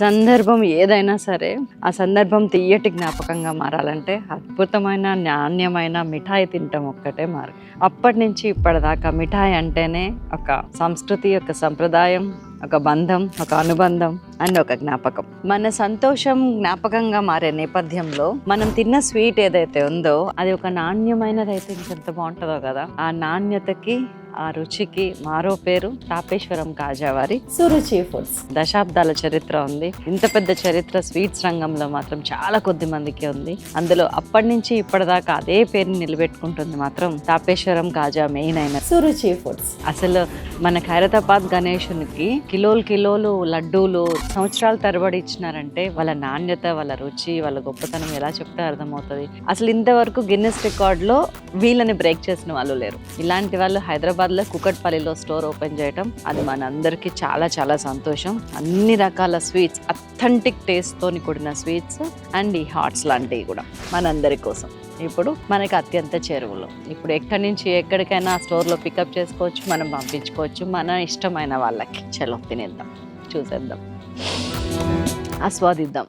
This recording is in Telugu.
సందర్భం ఏదైనా సరే ఆ సందర్భం తీయటి జ్ఞాపకంగా మారాలంటే అద్భుతమైన నాణ్యమైన మిఠాయి తినటం ఒక్కటే మారు అప్పటి నుంచి ఇప్పటిదాకా మిఠాయి అంటేనే ఒక సంస్కృతి ఒక సంప్రదాయం ఒక బంధం ఒక అనుబంధం అండ్ ఒక జ్ఞాపకం. మన సంతోషం జ్ఞాపకంగా మారే నేపథ్యంలో మనం తిన్న స్వీట్ ఏదైతే ఉందో అది ఒక నాణ్యమైనది అయితే ఇంకెంత బాగుంటుందో కదా ఆ నాణ్యతకి ఆ రుచికి మారో పేరు తాపేశ్వరం కాజావారి. సురుచి ఫుడ్స్. దశాబ్దాల చరిత్ర ఉంది. ఇంత పెద్ద చరిత్ర స్వీట్స్ రంగంలో మాత్రం చాలా కొద్ది మందికి ఉంది. అందులో అప్పటి నుంచి ఇప్పటిదాకా అదే పేరుని నిలబెట్టుకుంటుంది మాత్రం తాపేశ్వరం కాజా మెయిన్ అయిన. సురుచి ఫుడ్స్. అసలు మన ఖైరతాబాద్ గణేశునికి కిలోలు కిలోలు లడ్డూలు సంవత్సరాల తరబడి ఇచ్చినారంటే వాళ్ళ నాణ్యత వాళ్ళ రుచి వాళ్ళ గొప్పతనం ఎలా చెప్తే అర్థమవుతుంది. అసలు ఇంతవరకు గిన్నెస్ రికార్డులో వీళ్ళని బ్రేక్ చేసిన వాళ్ళు లేరు. ఇలాంటి వాళ్ళు హైదరాబాద్లో కుకట్పల్లిలో స్టోర్ ఓపెన్ చేయటం అది మనందరికీ చాలా చాలా సంతోషం. అన్ని రకాల స్వీట్స్ అథెంటిక్ టేస్ట్తోని కూడిన స్వీట్స్ అండ్ ఈ హాట్స్ లాంటివి కూడా మనందరి కోసం. ఇప్పుడు మనకి అత్యంత చేరువులు. ఇప్పుడు ఎక్కడి నుంచి ఎక్కడికైనా స్టోర్లో పికప్ చేసుకోవచ్చు మనం పంపించుకోవచ్చు మన ఇష్టమైన వాళ్ళకి. చలో తినేద్దాం. చూసేద్దాం. ఆస్వాదిద్దాం.